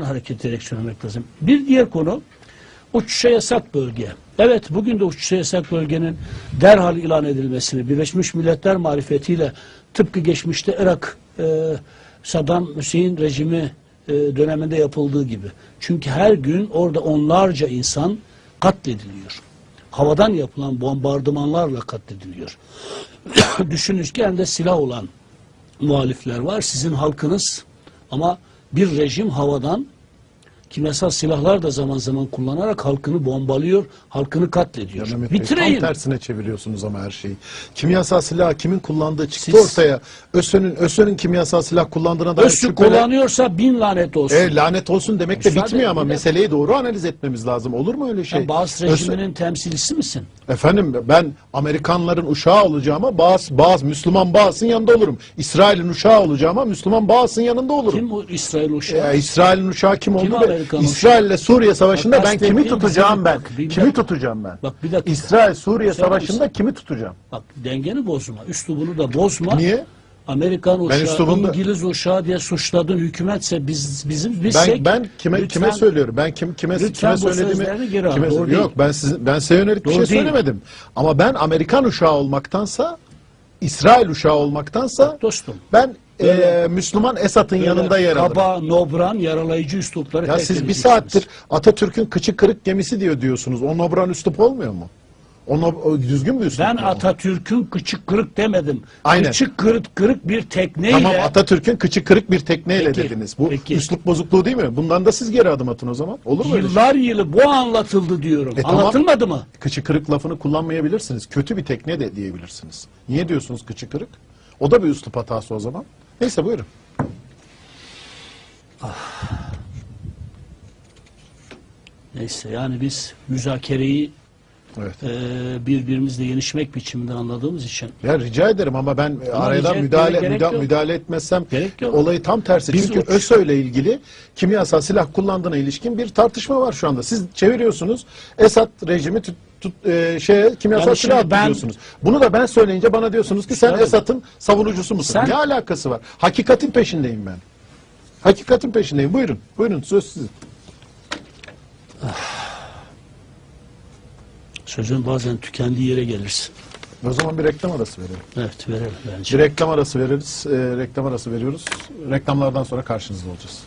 hareket ederek söylemek lazım. Bir diğer konu uçuşa yasak bölge. Evet bugün de uçuşa yasak bölgenin derhal ilan edilmesini Birleşmiş Milletler marifetiyle tıpkı geçmişte Irak e, Saddam Hüseyin rejimi e, döneminde yapıldığı gibi. Çünkü her gün orada onlarca insan katlediliyor. Havadan yapılan bombardımanlarla katlediliyor. Düşünün ki elinde silah olan muhalifler var. Sizin halkınız ama bir rejim havadan kimyasal silahlar da zaman zaman kullanarak halkını bombalıyor, halkını katlediyor. Ya Mehmet Bey, Bitireyin. Tam tersine çeviriyorsunuz ama her şeyi. Kimyasal silah kimin kullandığı çıktı Siz- ortaya. ÖSÖ'nün ÖSÖ'nün kimyasal silah kullandığına dair şüpheler- kullanıyorsa bin lanet olsun. E, lanet olsun demek de Müsaade bitmiyor ama meseleyi doğru analiz etmemiz lazım. Olur mu öyle şey? Sen Bağız rejiminin temsilcisi misin? Efendim ben Amerikanların uşağı olacağıma bazı, bazı Müslüman Bağız'ın yanında olurum. İsrail'in uşağı olacağıma Müslüman Bağız'ın yanında olurum. Kim bu İsrail uşağı? Ee, İsrail'in uçağı kim oldu? Ve Amerikan İsrail ile Suriye Savaşı'nda Bak, ben kimi tutacağım ben? bak, bir Kimi dakika. tutacağım ben? Bak bir dakika. İsrail Suriye Savaşı'nda misin? kimi tutacağım? Bak dengeni bozma, üslubunu da bozma. Niye? Amerikan uşağı, İngiliz uşağı diye suçladığın hükümetse biz bizim biz Ben ben kime kime söylüyorum? Ben kim kime Lütfen kime söylediğimi al, kime doğru yok değil. ben sizin ben size yönelik bir Doğru şey değil. söylemedim. Ama ben Amerikan uşağı olmaktansa İsrail uşağı olmaktansa dostum. ben Böyle- e, Müslüman Esad'ın yanında yer alırım. Kaba, nobran, yaralayıcı üslupları Ya siz bir saattir Atatürk'ün kıçı kırık gemisi diyor diyorsunuz. O nobran üslup olmuyor mu? O, nob- o düzgün bir üslup Ben mu? Atatürk'ün kıçı kırık demedim. Aynen. Kıçı kırık kırık bir tekneyle Tamam Atatürk'ün kıçı kırık bir tekneyle Peki, dediniz. Bu peki. üslup bozukluğu değil mi? Bundan da siz geri adım atın o zaman. Olur mu şey? yıllar yılı bu anlatıldı diyorum. E, tamam. Anlatılmadı mı? Kıçı kırık lafını kullanmayabilirsiniz. Kötü bir tekne de diyebilirsiniz. Niye diyorsunuz kıçı kırık? O da bir üslup hatası o zaman. Neyse buyurun. Neyse yani biz müzakereyi Evet. e, birbirimizle yenişmek biçiminde anladığımız için Ya rica ederim ama ben Ama etmeye müdahale gerek müda- yok. müdahale etmezsem Gerek yok. olayı tam tersi. Biz Çünkü uç- ÖSÖ ile ilgili kimyasal silah kullandığına ilişkin bir tartışma var şu anda. Siz çeviriyorsunuz. Esad rejimi tut, e, şeye kimyasal Yani silah ben- diyorsunuz. Bunu da ben söyleyince bana diyorsunuz ki sen Esad'ın savunucusu musun? Sen- Ne alakası var? Hakikatin peşindeyim ben. Hakikatin peşindeyim. Buyurun. Buyurun söz sizin. Sözün bazen tükendiği yere gelirsin. O zaman bir reklam arası verelim. Evet verelim bence. Bir reklam arası veririz. E, reklam arası veriyoruz. Reklamlardan sonra karşınızda olacağız.